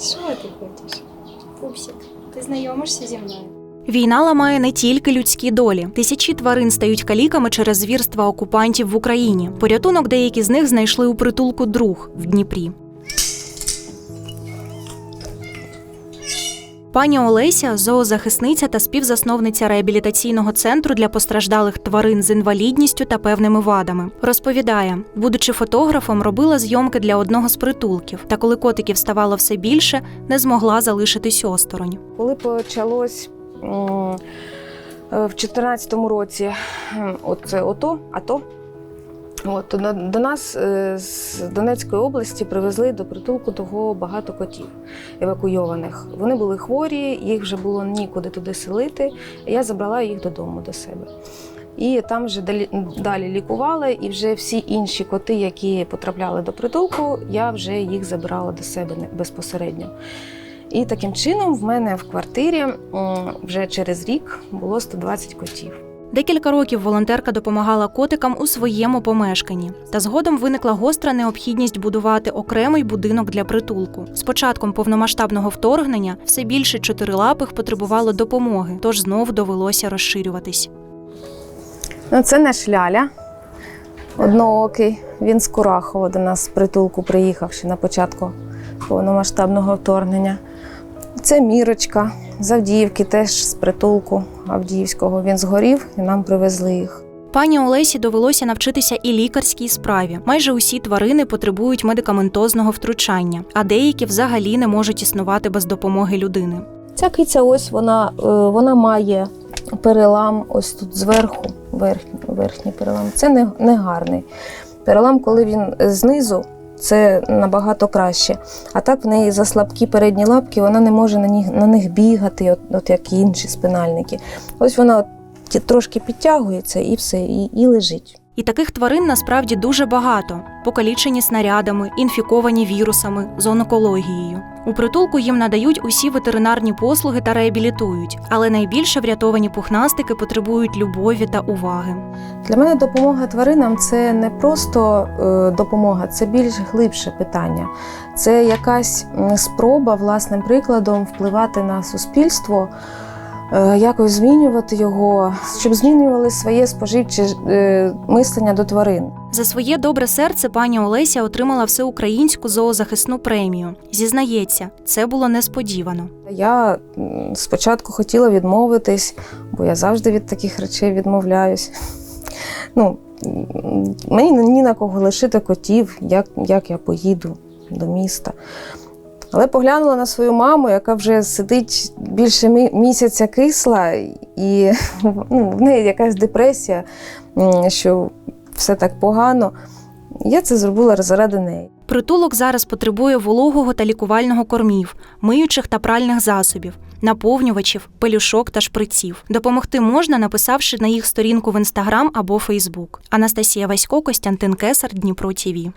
Що ти хочеш? Пупсик, ти знайомишся зі мною? Війна ламає не тільки людські долі. Тисячі тварин стають каліками через звірства окупантів в Україні. Порятунок деякі з них знайшли у притулку друг в Дніпрі. Пані Олеся зоозахисниця та співзасновниця реабілітаційного центру для постраждалих тварин з інвалідністю та певними вадами. Розповідає, будучи фотографом, робила зйомки для одного з притулків. Та коли котиків ставало все більше, не змогла залишитись осторонь. Коли почалось е, в 2014 році оце ото, АТО, от, до, нас е, з Донецької області привезли до притулку того багато котів евакуйованих. Вони були хворі, їх вже було нікуди туди селити. Я забрала їх додому до себе. І там вже далі, далі лікували, і вже всі інші коти, які потрапляли до притулку, я вже їх забирала до себе безпосередньо. І таким чином в мене в квартирі вже через рік було 120 котів. Декілька років волонтерка допомагала котикам у своєму помешканні. Та згодом виникла гостра необхідність будувати окремий будинок для притулку. З початком повномасштабного вторгнення все більше чотирилапих потребувало допомоги, тож знов довелося розширюватись. Ну, це наш ляля, одноокий. Він з Курахова до нас з притулку приїхав ще на початку повномасштабного вторгнення. Це Мірочка з Авдіївки, теж з притулку Авдіївського. Він згорів і нам привезли їх. Пані Олесі довелося навчитися і лікарській справі. Майже усі тварини потребують медикаментозного втручання, а деякі взагалі не можуть існувати без допомоги людини. Ця киця, ось вона, е, вона має перелам ось тут зверху, верхній, верхній перелам. Це не, не гарний. Перелам, коли він знизу, це набагато краще. А так в неї заслабкі передні лапки, вона не може на них, на них бігати, от, от як інші спинальники. Ось вона от трошки підтягується і все, і, і лежить. І таких тварин насправді дуже багато: покалічені снарядами, інфіковані вірусами, з онкологією. У притулку їм надають усі ветеринарні послуги та реабілітують, але найбільше врятовані пухнастики потребують любові та уваги. Для мене допомога тваринам це не просто е, допомога, це більш глибше питання. Це якась спроба власним прикладом впливати на суспільство, якось змінювати його, щоб змінювали своє споживче е, мислення до тварин. За своє добре серце пані Олеся отримала всеукраїнську зоозахисну премію. Зізнається, це було несподівано. Я спочатку хотіла відмовитись, бо я завжди від таких речей відмовляюсь. Ну, мені ні на кого лишити котів, як, як я поїду до міста. Але поглянула на свою маму, яка вже сидить більше місяця кисла, і ну, в неї якась депресія, що все так погано. Я це зробила заради неї. Притулок зараз потребує вологого та лікувального кормів, миючих та пральних засобів, наповнювачів, пелюшок та шприців. Допомогти можна, написавши на їх сторінку в інстаграм або Фейсбук. Анастасія Васько, Костянтин Кесар, Дніпро ТІВІ.